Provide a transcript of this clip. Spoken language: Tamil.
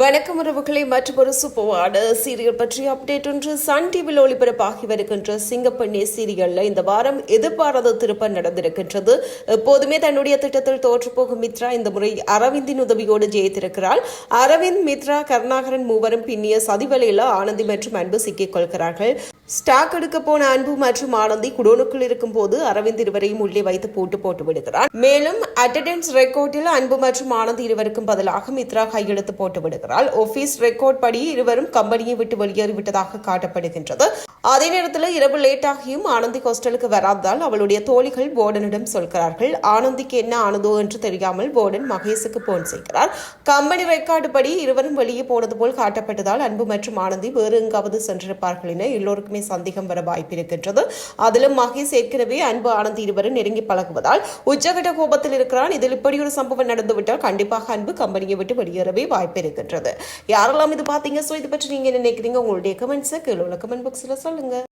வணக்கம் உறவுகளை மற்றொரு சூப்பரான சீரியல் பற்றிய அப்டேட் ஒன்று சன் டிவியில் ஒளிபரப்பாகி வருகின்ற சிங்கப்பெண்ணே சீரியல்ல இந்த வாரம் எதிர்பாராத திருப்பம் நடந்திருக்கின்றது. எப்போதுமே தன்னுடைய திட்டத்தில் தோற்றுப்போகும் மித்ரா இந்த முறை அரவிந்தின் உதவியோடு ஜெயித்திருக்கிறாள். அரவிந்த் மித்ரா கருணாகரன் மூவரும் பின்னிய சதிவலையில் ஆனந்தி மற்றும் அன்பு சிக்கிக் கொள்கிறார்கள். ஸ்டாக் எடுக்க போன அன்பு மற்றும் ஆனந்தி குடோனுக்குள் இருக்கும் போது அரவிந்த் இருவரையும் உள்ளே வைத்து போட்டு போட்டு விடுகிறார். மேலும் அட்டண்டன்ஸ் ரெக்கார்டில் அன்பு மற்றும் ஆனந்த் இருவருக்கும் பதிலாக மித்ரா கையெழுத்து போட்டு விடுகிறாள் ஆபீஸ் ரெக்கார்ட் படி இருவரும் கம்பெனியை விட்டு வெளியேறிவிட்டதாக காட்டப்படுகின்றது. அதே நேரத்தில் இரவு லேட்டாகியும் ஆனந்தி ஹாஸ்டலுக்கு வராததால் அவளுடைய தோழிகள் போர்டனிடம் சொல்கிறார்கள். ஆனந்திக்கு என்ன ஆனதோ என்று தெரியாமல் போர்டன் மகேஷுக்கு போன் செய்கிறார். கம்பெனி ரெக்கார்டு படி இருவரும் வெளியே போனது போல் காட்டப்பட்டதால் அன்பு மற்றும் ஆனந்தி வேறு எங்காவது சென்றிருப்பார்கள் என எல்லோருக்குமே சந்தேகம் வர வாய்ப்பு இருக்கின்றது. அதிலும் மகேஷ் ஏற்கனவே அன்பு ஆனந்தி இருவரும் நெருங்கி பழகுவதால் உச்சகட்ட கோபத்தில் இருக்கிறான். இதில் இப்படி ஒரு சம்பவம் நடந்துவிட்டால் கண்டிப்பாக அன்பு கம்பெனியை விட்டு வெளியேறவே வாய்ப்பு இருக்கின்றது. யாரெல்லாம் இது பார்த்தீங்க? ஸோ இது பற்றி நீங்க என்ன நினைக்கிறீங்க? உங்களுடைய கமெண்ட்ஸை கீழே உள்ள கமெண்ட் பாக்ஸில் சொல்லுங்க.